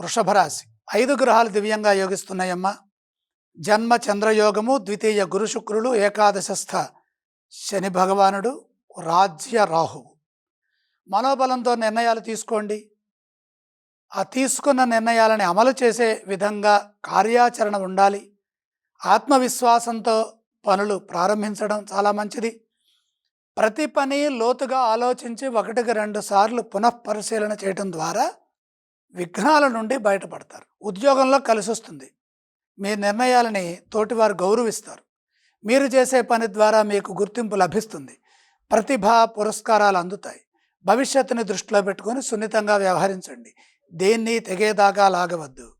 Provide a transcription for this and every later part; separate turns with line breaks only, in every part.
వృషభరాశి. ఐదు గ్రహాలు దివ్యంగా యోగిస్తున్నాయమ్మా. జన్మ చంద్రయోగము ద్వితీయ గురు శుక్రులు ఏకాదశస్థ శని భగవానుడు రాజ్య రాహువు. మనోబలంతో నిర్ణయాలు తీసుకోండి. ఆ తీసుకున్న నిర్ణయాలని అమలు చేసే విధంగా కార్యాచరణ ఉండాలి. ఆత్మవిశ్వాసంతో పనులు ప్రారంభించడం చాలా మంచిది. ప్రతి పని లోతుగా ఆలోచించి ఒకటికి రెండు సార్లు పునఃపరిశీలన చేయడం ద్వారా విఘ్నాల నుండి బయటపడతారు. ఉద్యోగంలో కలిసి వస్తుంది మీ నిర్ణయాలని తోటివారు గౌరవిస్తారు. మీరు చేసే పని ద్వారా మీకు గుర్తింపు లభిస్తుంది. ప్రతిభ పురస్కారాలు అందుతాయి. భవిష్యత్తుని దృష్టిలో పెట్టుకొని సున్నితంగా వ్యవహరించండి. దేన్ని తెగేదాకా లాగవద్దు.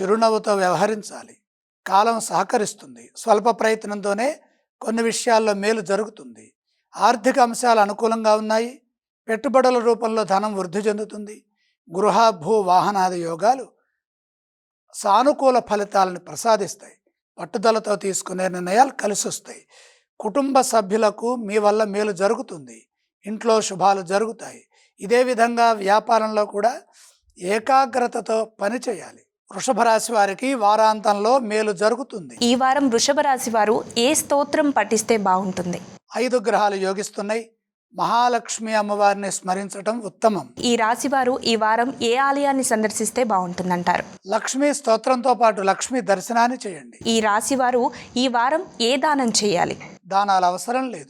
చిరునవ్వుతో వ్యవహరించాలి. కాలం సహకరిస్తుంది. స్వల్ప ప్రయత్నంతోనే కొన్ని విషయాల్లో మేలు జరుగుతుంది. ఆర్థిక అంశాలు అనుకూలంగా ఉన్నాయి. పెట్టుబడుల రూపంలో ధనం వృద్ధి చెందుతుంది. గృహ భూ వాహనాది యోగాలు సానుకూల ఫలితాలను ప్రసాదిస్తాయి. పట్టుదలతో తీసుకునే నిర్ణయాలు కలిసి వస్తాయి కుటుంబ సభ్యులకు మీ వల్ల మేలు జరుగుతుంది. ఇంట్లో శుభాలు జరుగుతాయి. ఇదే విధంగా వ్యాపారంలో కూడా ఏకాగ్రతతో పని చేయాలి. వృషభ రాశి వారికి వారాంతంలో మేలు జరుగుతుంది.
ఈ వారం వృషభ రాశి వారు ఏ స్తోత్రం పఠిస్తే బాగుంటుంది?
ఐదు గ్రహాలు యోగిస్తున్నాయి. మహాలక్ష్మి అమ్మవారిని స్మరించటం ఉత్తమం.
ఈ రాశి వారు ఈ వారం ఏ ఆలయాన్ని సందర్శిస్తే బాగుంటుందంటారు?
లక్ష్మీ స్తోత్రంతో పాటు లక్ష్మీ దర్శనాన్ని చేయండి.
ఈ రాశి వారు ఈ వారం ఏ దానం చేయాలి?
దానాలు అవసరం లేదు.